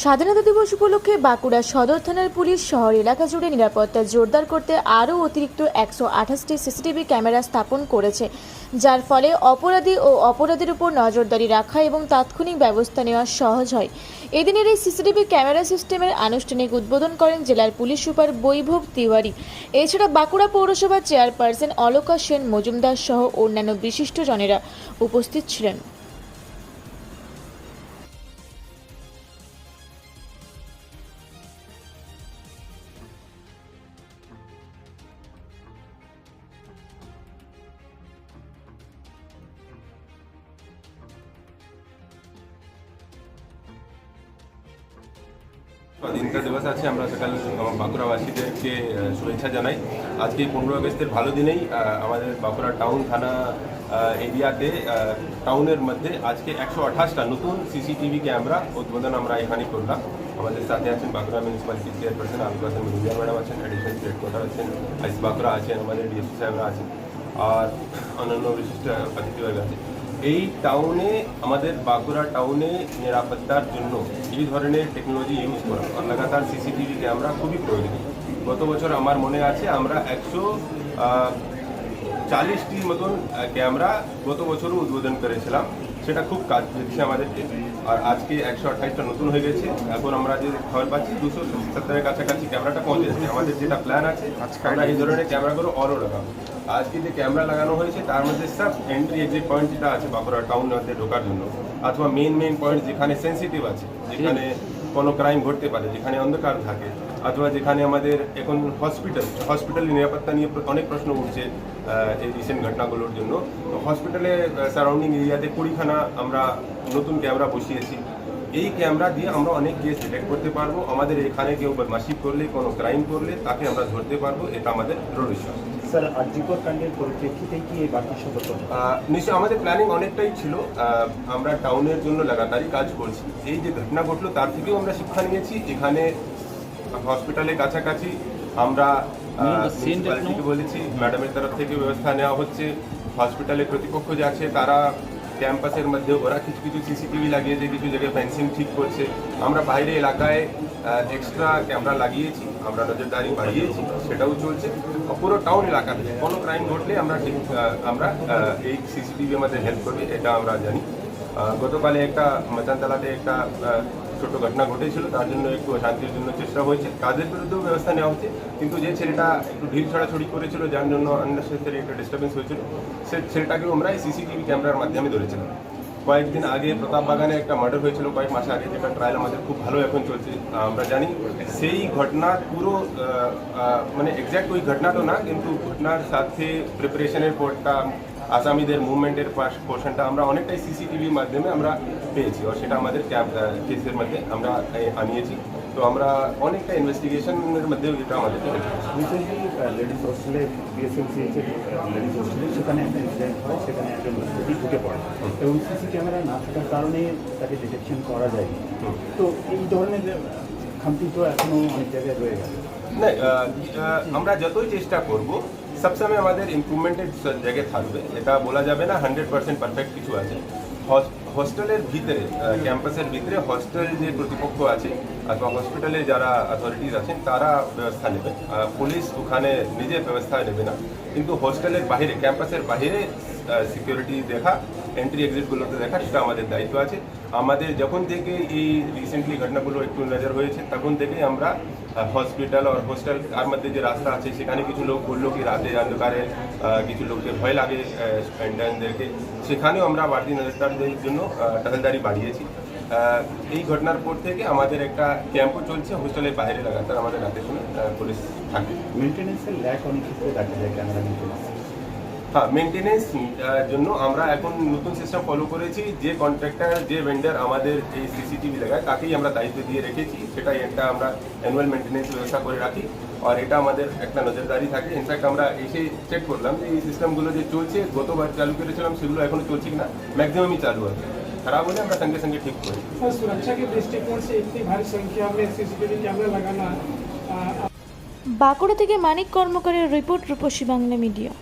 স্বাধীনতা দিবস উপলক্ষে বাঁকুড়া সদর থানার পুলিশ শহর এলাকা জুড়ে নিরাপত্তা জোরদার করতে আরও অতিরিক্ত একশো আঠাশটি সিসিটিভি ক্যামেরা স্থাপন করেছে, যার ফলে অপরাধী ও অপরাধীর উপর নজরদারি রাখা এবং তাৎক্ষণিক ব্যবস্থা নেওয়া সহজ হয়। এদিনের এই সিসিটিভি ক্যামেরা সিস্টেমের আনুষ্ঠানিক উদ্বোধন করেন জেলার পুলিশ সুপার বৈভব তিওয়ারি। এছাড়া বাঁকুড়া পৌরসভার চেয়ারপারসন অলকা সেন মজুমদার সহ অন্যান্য বিশিষ্টজনেরা উপস্থিত ছিলেন। স্বাধীনতা দিবস আছে, আমরা সকাল, আমার বাঁকুড়াবাসীদেরকে শুভেচ্ছা জানাই। আজকে পনেরো আগস্টের ভালো দিনেই আমাদের বাঁকুড়া টাউন থানা এরিয়াতে টাউনের মধ্যে আজকে একশো আঠাশটা নতুন সিসিটিভি ক্যামেরা উদ্বোধন আমরা এখানে করলাম। আমাদের সাথে আছেন Bankura municipality chairperson Hasan Majumdar madam আছেন অ্যাডিশনাল স্টেট কোয়ার্টার আছেন, আইস বাঁকুড়া আছেন, আমাদের ডিএসপি সাহেবরা আছেন, আর অন্যান্য বিশিষ্ট অতিথিবর্গ আছে এই টাউনে আমাদের বাঁকুড়া টাউনে নিরাপত্তার জন্য এই ধরনের টেকনোলজি ইউজ করা। আর লাগাতার সিসিটিভি ক্যামেরা খুবই প্রয়োজনীয়। গত বছর আমার মনে আছে, আমরা একশো চাল্লিশটির মতন ক্যামেরা গত বছরও উদ্বোধন করেছিলাম। সেটা খুব কাজ দিচ্ছে আমাদেরকে আর আজকে একশো আঠাইশটা নতুন হয়ে গেছে। এখন আমরা যে খবর পাচ্ছি দুশো সত্তরের কাছাকাছি ক্যামেরাটা পৌঁছে যাচ্ছে আমাদের যেটা প্ল্যান আছে আমরা এই ধরনের ক্যামেরাগুলো অরও লাগাবো। আজকে যে ক্যামেরা লাগানো হয়েছে তার মধ্যে সব এন্ট্রি এক্সিট পয়েন্ট যেটা আছে বাঁকুড়া টাউন মধ্যে ঢোকার জন্য অথবা মেন মেন পয়েন্ট যেখানে সেন্সিটিভ আছে যেখানে কোনো ক্রাইম ঘটতে পারে, যেখানে অন্ধকার থাকে, অথবা যেখানে আমাদের এখন হসপিটাল হসপিটালের নিরাপত্তা নিয়ে অনেক প্রশ্ন উঠছে এই রিসেন্ট ঘটনাগুলোর জন্য। তো হসপিটালে সারাউন্ডিং এরিয়াতে কুড়িখানা আমরা নতুন ক্যামেরা বসিয়েছি। এই ক্যামেরা দিয়ে আমরা অনেক কেস ডিটেক্ট করতে পারব। আমাদের এখানে কেউ বদমাশি করলে, কোনো ক্রাইম করলে, তাকে আমরা ধরতে পারব। এটা আমাদের বিশ্বাস। স্যার আর্যিকর কাণ্ডের পরিপ্রেক্ষিতে কি এই বাড়তি সতর্কতা নিশ্চয় আমাদের প্ল্যানিং অনেকটাই ছিল। আমরা টাউনের জন্য লাগাতারই কাজ করছি। এই যে ঘটনা ঘটলো তার থেকেও আমরা শিক্ষা নিয়েছি। এখানে হসপিটালের কাছাকাছি আমরা বলেছি ম্যাডামের তরফ থেকে ব্যবস্থা নেওয়া হচ্ছে। হসপিটালের কর্তৃপক্ষ যে আছে তারা ক্যাম্পাসের মধ্যে ওরা কিছু কিছু সিসিটিভি লাগিয়েছে কিছু জায়গায় ফেন্সিং ঠিক করছে। আমরা বাইরে এলাকায় এক্সট্রা ক্যামেরা লাগিয়েছি, আমরা নজরদারি বাড়িয়েছি, সেটাও চলছে। পুরো টাউন এলাকাতে কোনো ক্রাইম ঘটলে আমরা আমরা এই সিসিটিভি আমাদের হেল্প করবে, এটা আমরা জানি। গতকালে একটা মচানতলাতে একটা ছোট ঘটনা ঘটেছিল তার জন্য একটু শান্তির জন্য চেষ্টা হয়েছে। কাজের বিরুদ্ধেও ব্যবস্থা নেওয়া হচ্ছে কিন্তু যে ছেলেটা একটু ঢিল ছড়াছড়ি করেছিল যার জন্য আননেসেসারি একটা ডিস্টার্বেন্স হয়েছিল সে ছেলেটাকেও আমরা এই সিসিটিভি ক্যামেরার মাধ্যমে ধরেছিলাম। কয়েকদিন আগে প্রতাপ বাগানে একটা মার্ডার হয়েছিল কয়েক মাস আগে যেটা ট্রায়াল আমাদের খুব ভালো এখন চলছে আমরা জানি। সেই ঘটনার পুরো আহ, আহ, মানে এক্স্যাক্ট ওই ঘটনাটা না কিন্তু ঘটনার সাথে প্রিপারেশনের পরটা আসামিদের মুভমেন্টের পোর্শনটা আমরা অনেকটাই সিসিটিভির মাধ্যমে আমরা পেয়েছি আর সেটা আমাদের ক্যাব কেসের মধ্যে আমরা আনিয়েছি। তো আমরা অনেকটা ইনভেস্টিগেশনের মধ্যে এটা আমাদের। রিসেন্টলি লেডিস হোস্টেলে বিএসএমসিএইচ লেডিস হোস্টেলে সেখানে একটা ইনসিডেন্ট হয় সেখানে একজন ব্যক্তি ঢুকে পড়ে। এবং সিসি ক্যামেরা না থাকার কারণে তাকে ডিটেকশন করা যায়নি। তো এই ধরনের খামতি তো এখনও অনেক জায়গায় রয়ে গেছে। না আমরা যতই চেষ্টা করব সবসময় আমাদের ইম্প্রুভমেন্টের জায়গায় থাকবে। এটা বলা যাবে না হান্ড্রেড পার্সেন্ট পারফেক্ট কিছু আছে। হস্টেলের ভিতরে ক্যাম্পাসের ভিতরে হস্টেল যে কর্তৃপক্ষ আছে, অথবা হসপিটালে যারা অথরিটিস আছেন, তারা ব্যবস্থা নেবে। পুলিশ ওখানে নিজে ব্যবস্থা নেবে না। কিন্তু হোস্টেলের বাইরে ক্যাম্পাসের বাইরে সিকিউরিটি দেখা এন্ট্রি এক্সিটগুলোতে দেখা, সেটা আমাদের দায়িত্ব আছে। আমাদের যখন থেকে এই রিসেন্টলি ঘটনাগুলো একটু নজর হয়েছে, তখন থেকেই আমরা হসপিটাল আর হোস্টেল তার মধ্যে যে রাস্তা আছে, সেখানে কিছু লোক বলল কি রাতে অন্ধকারে কিছু লোককে ভয় লাগে স্টুডেন্টদেরকে সেখানেও আমরা বাড়তি নজরদারির জন্য টহলদারি বাড়িয়েছি। এই ঘটনার পর থেকে আমাদের একটা ক্যাম্পও চলছে হোস্টেলের বাইরে লাগাতার আমাদের রাতে পুলিশ থাকে। মেনটেন্যান্সের ল্যাক অনেক ক্ষেত্রে দেখা যায় ক্যামেরা হ্যাঁ মেনটেনেন্স জন্য আমরা এখন নতুন সিস্টেম ফলো করেছি। যে কন্ট্রাক্টর যে ভেন্ডার আমাদের এই সিসিটিভি লাগায় তাকেই আমরা দায়িত্ব দিয়ে রেখেছি। সেটাই একটা আমরা অ্যানুয়াল মেনটেনেন্স ব্যবস্থা করে রাখি। আর এটা আমাদের একটা নজরদারি থাকে। ইনফ্যাক্ট আমরা এসে চেক করলাম যে এই সিস্টেমগুলো যে চলছে গতবার চালু করেছিলাম সেগুলো এখনও চলছে কি না ম্যাক্সিমামই চালু আছে। খারাপ होने আমরা সঙ্গে সঙ্গে ঠিক করি सुरक्षा के दृष्टिकोण से इतनी भारी संख्या में सीसीटीवी कैमरा বাঁকুড়া থেকে মানিক কর্মকারের রিপোর্ট রূপসী বাংলা মিডিয়া।